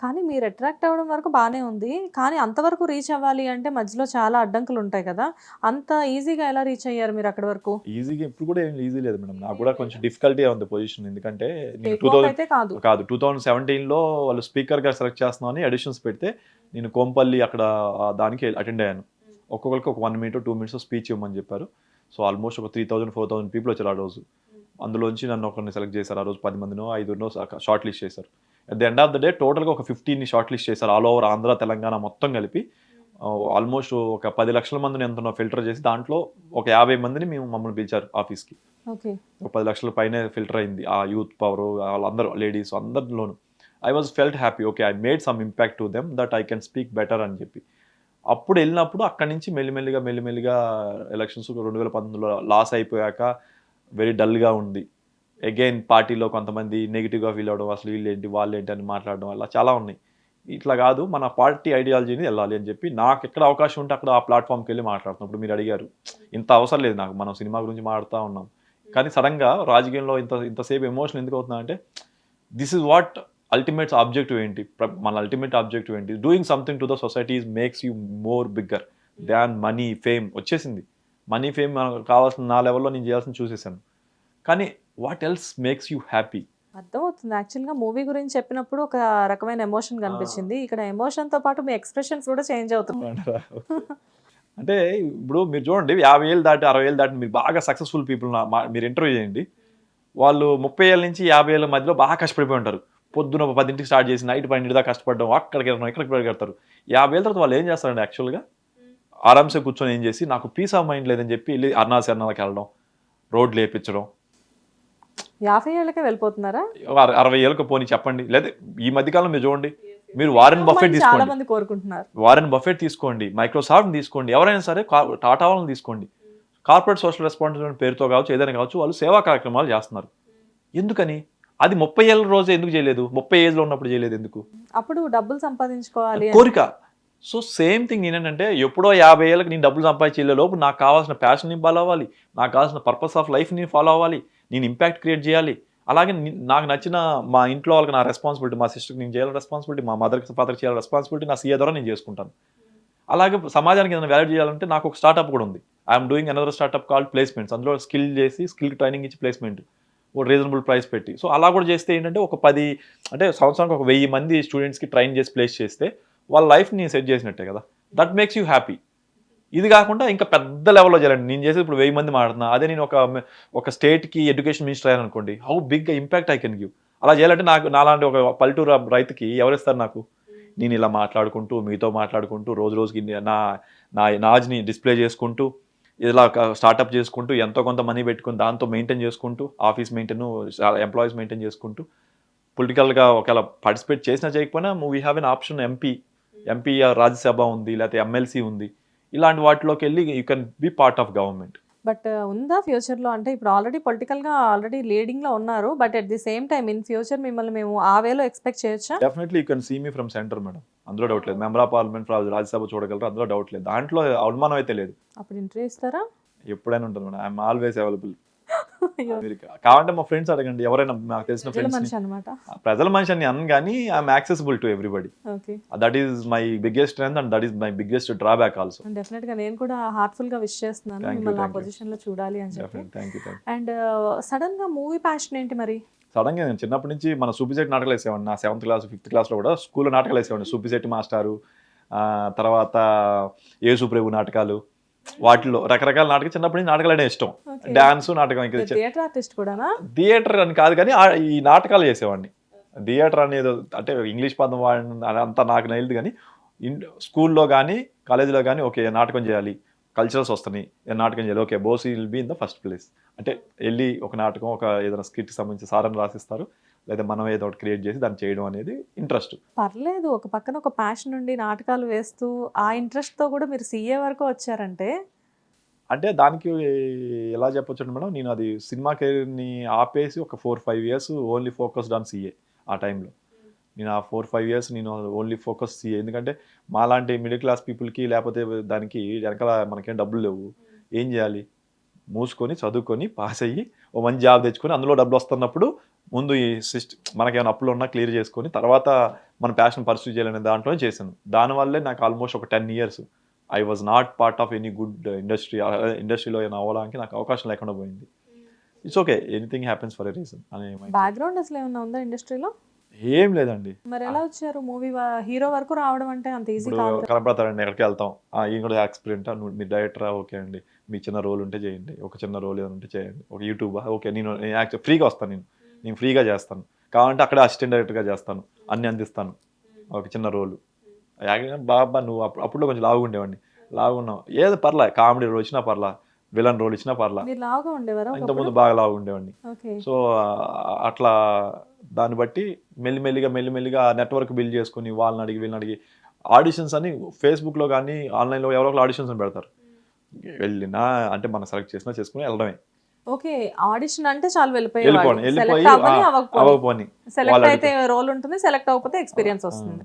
కానీ మీరు అట్రాక్ట్ అవ్వడం వరకు బానే ఉంది. కానీ అంతవరకు రీచ్ అవ్వాలి అంటే మధ్యలో చాలా అడ్డంకులు ఉంటాయి కదా! అంత ఈజీగా ఎలా రీచ్ అయ్యారు మీరు అక్కడి వరకు? ఈజీగా ఇప్పుడు కూడా ఏం ఈజీ లేదు మేడం. నాకు కూడా కొంచెం డిఫికల్టీగా ఉంది పొజిషన్. ఎందుకంటే టూ థౌసండ్ అయితే కాదు. కాదు 2017లో వాళ్ళు స్పీకర్‌గా సెలెక్ట్ చేస్తున్నామని ఆడిషన్స్ పెడితే నేను కోంపల్లి అక్కడ దానికి అటెండ్ అయ్యాను. ఒక్కొక్కరికి ఒక 1 మినిట్, 2 మినిట్స్ స్పీచ్ ఇవ్వమని చెప్పారు. సో ఆల్మోస్ట్ ఒక 3000, 4000 పీపుల్ వచ్చారు ఆ రోజు. అందులోంచి నన్ను ఒకరిని సెలెక్ట్ చేశారు. ఆ రోజు 10 మందినో, ఐదుగురినో షార్ట్ లిస్ట్ చేశారు. At the end of the day టోటల్‌గా ఒక 15ని షార్ట్ లిస్ట్ చేశారు. ఆల్ ఓవర్ ఆంధ్ర, తెలంగాణ మొత్తం కలిపి. ఆల్మోస్ట్ ఒక 10 లక్షల మందిని ఎంతనో ఫిల్టర్ చేసి దాంట్లో ఒక 50 మందిని మేము మమ్మల్ని పిలిచారు ఆఫీస్‌కి. ఓకే. ఒక 10 లక్షల పైనే ఫిల్టర్ అయింది. ఆ యూత్ పవరు వాళ్ళందరూ ladies అందరిలోను. I was felt happy. Okay. I made some impact to them that I can speak better అని చెప్పి. అప్పుడు ఎళ్ళినప్పుడు అక్కడి నుంచి మెల్లిమెల్లిగా, మెల్లిమెల్లిగా ఎలక్షన్స్ 2019లో లాస్ అయిపోయాక వెరీ డల్‌గా ఉంది. అగైన్ పార్టీలో కొంతమంది నెగిటివ్గా ఫీల్ అవ్వడం. అసలు వీళ్ళేంటి, వాళ్ళేంటి అని మాట్లాడడం అలా చాలా ఉన్నాయి. ఇట్లా కాదు మన పార్టీ ఐడియాలజీని వెళ్ళాలి అని చెప్పి నాకు ఎక్కడ అవకాశం ఉంటే అక్కడ ఆ ప్లాట్‌ఫామ్‌కి వెళ్ళి మాట్లాడుతున్నాం. ఇప్పుడు మీరు అడిగారు. ఇంత అవసరం లేదు నాకు. మనం సినిమా గురించి మాట్లాడుతూ ఉన్నాం. కానీ సడన్గా రాజకీయంలో ఇంత ఇంతసేపు ఎమోషన్ ఎందుకు అవుతుందంటే అంటే this is what ultimate objective ఏంటి? మన అల్టిమేట్ ఆబ్జెక్టివ్ ఏంటి? Doing something to the society makes you more bigger than money, fame వచ్చేసింది. మనీ, ఫేమ్ మనకు కావాల్సిన నా లెవెల్‌లో నేను చేయాల్సిన చూసేసాను. కానీ what else makes you happy? అర్థమవుతుంది. యాక్చువల్‌గా మూవీ గురించి చెప్పినప్పుడు ఒక రకమైన ఎమోషన్! కనిపించింది. ఇక్కడ ఎమోషన్‌తో పాటు మీ ఎక్స్‌ప్రెషన్స్ కూడా చేంజ్ అవుతున్నాయి. అంటారా? అంటే ఇప్పుడు మీరు చూడండి 50 ఏళ్ళు దాటి, 60 ఏళ్ళు దాటి మీరు బాగా సక్సెస్‌ఫుల్ పీపుల్ మీరు ఇంటర్వ్యూ చేయండి. వాళ్ళు 30 ఏళ్ళ నుంచి 50 ఏళ్ళ మధ్యలో బాగా కష్టపడిపోయి ఉంటారు. పొద్దున 10కి స్టార్ట్ చేసి నైట్ 12 దాకా కష్టపడడం, అక్కడికి వెళ్ళడం, ఇక్కడికి పరిగెడతారు. 50 ఏళ్ళ తర్వాత వాళ్ళు ఏం చేస్తారండి యాక్చువల్‌గా? ఆరామ్సే కూర్చొని ఏం చేసి నాకు పీస్ ఆఫ్ మైండ్ లేదని చెప్పి ఎళ్ళి అన్నా శరణాలకు వెళ్ళడం, రోడ్లు ఏపించడం. 50 ఏళ్ళకే వెళ్ళిపోతున్నారా? అర 60 ఏళ్ళకి పోనీ చెప్పండి. లేదా ఈ మధ్య కాలంలో మీరు చూడండి. మీరు వారెన్ బఫెట్ తీసుకోండి. మంది కోరుకుంటున్నారు. వారెన్ బఫెట్ తీసుకోండి. మైక్రోసాఫ్ట్ తీసుకోండి. ఎవరైనా సరే టాటా వాళ్ళని తీసుకోండి. కార్పొరేట్ సోషల్ రెస్పాన్సిబిలిటీ పేరుతో కావచ్చు, ఏదైనా కావచ్చు వాళ్ళు సేవా కార్యక్రమాలు చేస్తున్నారు. ఎందుకని? అది 30 ఏళ్ళ రోజే ఎందుకు చేయలేదు? 30 ఏజ్‌లో ఉన్నప్పుడు చేయలేదు ఎందుకు? అప్పుడు డబ్బులు సంపాదించుకోవాలి అని. కోరిక. సో సేమ్ థింగ్ నేనేంటంటే ఎప్పుడో 50 ఏళ్ళకి నేను డబ్బులు సంపాదించి లోపు నాకు కావాల్సిన ప్యాషన్‌ని ఫాలో అవ్వాలి. నాకు కావాల్సిన పర్పస్ ఆఫ్ లైఫ్‌ని ఫాలో అవ్వాలి. నేను ఇంపాక్ట్ క్రియేట్ చేయాలి. అలాగే నాకు నచ్చిన మా ఇంట్లో వాళ్ళకి నా రెస్పాన్సిబిలిటీ, మా సిస్టర్‌కి నేను చేయాలి రెస్పాన్సిబిలిటీ, మా మదర్‌కి, ఫాదర్‌కి చేయాలి రెస్పాన్సిబిలిటీ నా సీఏ ద్వారా నేను చేసుకుంటాను. అలాగే సమాజానికి ఏదైనా వాల్యూ చేయాలంటే నాకు ఒక స్టార్టప్ కూడా ఉంది. I'm doing another startup called placements. అందులో స్కిల్ చేసి స్కిల్‌కి ట్రైనింగ్ ఇచ్చి ప్లేస్మెంట్. ఒక రీజనబుల్ ప్రైస్ పెట్టి. సో అలా కూడా చేస్తే ఏంటంటే ఒక పది అంటే సంవత్సరానికి ఒక వెయ్యి మంది స్టూడెంట్స్‌కి ట్రైన్ చేసి ప్లేస్ చేస్తే వాళ్ళ లైఫ్‌ని నేను సెట్ చేసినట్టే కదా! That makes you happy. ఇది కాకుండా ఇంకా పెద్ద లెవెల్‌లో చేయాలండి. నేను చేసేది ఇప్పుడు వెయ్యి మంది మాట్లాడుతున్నా. అదే నేను ఒక ఒక స్టేట్‌కి ఎడ్యుకేషన్ మినిస్టర్ అయ్యాను అనుకోండి. How big impact I can give. అలా చేయాలంటే నాకు నాలాంటి ఒక పల్లెటూరు రైతుకి ఎవరిస్తారు నాకు? నేను ఇలా మాట్లాడుకుంటూ, మీతో మాట్లాడుకుంటూ, రోజు రోజుకి నా నా నాజ్ని డిస్‌ప్లే చేసుకుంటూ, ఇలా స్టార్టప్ చేసుకుంటూ, ఎంతో కొంత మనీ పెట్టుకుని దాంతో మెయింటైన్ చేసుకుంటూ, ఆఫీస్ మెయింటైన్, ఎంప్లాయీస్ మెయింటైన్ చేసుకుంటూ, పొలిటికల్‌గా ఒకవేళ పార్టిసిపేట్ చేసినా చేయకపోయినా we have an option MP. MP Rajya Sabha ఉంది. లేకపోతే ఎమ్మెల్సీ ఉంది. ఇలాంటి వాటిలోకి వెళ్ళి you can be part of government. But ఉందా ఫ్యూచర్‌లో? అంటే ఇప్పుడు ఆల్రెడీ పొలిటికల్‌గా ఆల్రెడీ లీడింగ్‌లో ఉన్నారు. But at the same time in future మిమ్మల్ని మేము ఆ వేలో ఎక్స్‌పెక్ట్ చేయొచ్చా? Definitely you can see me from center madam. అందులో డౌట్ లేదు. మెంబర్ ఆఫ్ పార్లమెంట్ రాజ్యసభ చూడగలరు. అందులో డౌట్ లేదు. దాంట్లో అనుమానం అయితే లేదు. అప్పుడు ఇంటర్వ్యూ ఇస్తారా? ఎప్పుడైనా ఉంటుంది మేడం. I'm always available. మీరు కావాలంటే మా ఫ్రెండ్స్ అడగండి. ఎవరైనా నాకు తెలిసిన. అన్నమాట. ప్రజల మనిషి అని అనను గానీ I'm accessible to everybody. That is my biggest strength and that is my biggest drawback also. డెఫినెట్‌గా నేను కూడా హార్ట్‌ఫుల్‌గా విష్ చేస్తున్నాను. మిమ్మల్ని ఆ థాంక్ యూ. పొజిషన్‌లో చూడాలి అని చెప్పి. Definite. Thank you. Thank you. And సడెన్‌గా మూవీ ప్యాషన్ ఏంటి మరి? సడన్‌గా నేను చిన్నప్పటి నుంచి మన సూపిశెట్టి నాటకాలు వేసేవాడిని. నా సెవెంత్ క్లాస్, ఫిఫ్త్ క్లాస్‌లో కూడా స్కూల్‌లో నాటకాలు వేసేవాడిని. సూపిశెట్టి మాస్టారు, తర్వాత యేసుప్రభు నాటకాలు. వాటిల్లో రకరకాల నాటకాలు చిన్నప్పటి నుంచి నాటకాలు అంటే ఇష్టం. డాన్స్, నాటకం ఇంకా థియేటర్ ఆర్టిస్ట్ కూడానా? థియేటర్ అని కాదు కానీ ఈ నాటకాలు చేసేవాడిని. థియేటర్ అనేది అంటే ఇంగ్లీష్ పదం వాడిన అదంతా నాకు నైల్ది కానీ స్కూల్లో కానీ, కాలేజీలో కానీ ఓకే నాటకం చేయాలి. కల్చరల్స్ వస్తున్నాయి. నాటకం చేయాలి. Okay boss will be in the first place. అంటే వెళ్ళి ఒక నాటకం ఒక ఏదైనా స్కిట్‌కి సంబంధించి సారని రాసిస్తారు. లేదా మనం ఏదో ఒకటి క్రియేట్ చేసి దాన్ని చేయడం అనేది ఇంట్రెస్ట్. పర్లేదు. ఒక పక్కన ఒక ప్యాషన్ ఉండి నాటకాలు వేస్తూ ఆ ఇంట్రెస్ట్‌తో కూడా మీరు సీఏ వరకు వచ్చారంటే అంటే దానికి ఎలా చెప్పొచ్చండి మేడం నేను అది సినిమా కెరీర్‌ని ఆపేసి ఒక 4, 5 years only focused on CA ఆ టైంలో. నేను ఆ 4, 5 ఇయర్స్ నేను ఓన్లీ ఫోకస్ సీఏ. ఎందుకంటే మాలాంటి మిడిల్ క్లాస్ పీపుల్‌కి లేకపోతే దానికి వెనకాల మనకేం డబ్బులు లేవు. ఏం చేయాలి? మూసుకొని, చదువుకొని, పాస్ అయ్యి, ఓ మంచి జాబ్ తెచ్చుకొని అందులో డబ్బులు వస్తున్నప్పుడు ముందు ఈ సిస్ట్ మనకేమైనా అప్పులు ఉన్నా క్లియర్ చేసుకొని తర్వాత మన ప్యాషన్ పర్సూ చేయాలనే దాంట్లో చేశాను దానివల్లే నాకు ఆల్మోస్ట్ ఒక ten years I was not part of any good industry ఇండస్ట్రీలో ఏమైనా అవ్వడానికి నాకు అవకాశం లేకుండా పోయింది. It's okay anything happens for a reason అనే. బ్యాక్గ్రౌండ్ అసలు ఏమన్నా ఉందా ఇండస్ట్రీలో ఏం లేదండి. మరి ఎలా వచ్చారు? మూవీ హీరో వరకు రావడం అంటే అంత ఈజీ కాదు. కనపడతారండి ఎక్కడికి వెళ్తాం? ఆ, ఈయన కూడా యాక్స్పీరియన్స్ నువ్వు మీ డైరెక్టరా ఓకే అండి. మీ చిన్న రోల్ ఉంటే చేయండి. ఒక చిన్న రోల్ ఏదైనా ఉంటే చేయండి. ఒక యూట్యూబ్ ఓకే నేను ఫ్రీగా వస్తాను నేను. నేను ఫ్రీగా చేస్తాను. కావాలంటే అక్కడ అసిస్టెంట్ డైరెక్టర్గా చేస్తాను. అన్ని అందిస్తాను. ఒక చిన్న రోల్ బాబా నువ్వు అప్పుడు అప్పుడు కొంచెం లావుగా ఉండేవాడిని. లావుగా ఉన్నావు. ఏదో పర్లా కామెడీ రోల్ వచ్చినా పర్లా విలన్ రోల్ ఇచ్చినా పర్లా. ఇంతకుముందు బాగా లావుగా ఉండేవాడిని. సో అట్లా దాన్ని బట్టి మెల్లిమెల్లిగా మెల్లిమెల్లిగా నెట్వర్క్ బిల్డ్ చేసుకుని వాళ్ళని అడిగి వీళ్ళని అడిగి ఆడిషన్స్ అని ఫేస్బుక్లో కానీ ఆన్లైన్లో ఎవరో ఒకరు ఆడిషన్స్ అని పెడతారు. వెళ్ళినా అంటే మనం సెలెక్ట్ చేసినా చేసుకుని వెళ్ళడమే. ఓకే ఆడిషన్ అంటే చాలా వెళ్ళిపోయేవాడు సెలెక్ట్ అవ్వని అవ్వకపోని. సెలెక్ట్ అయితే రోల్ ఉంటుంది సెలెక్ట్ అవ్వకపోతే ఎక్స్పీరియన్స్ వస్తుంది.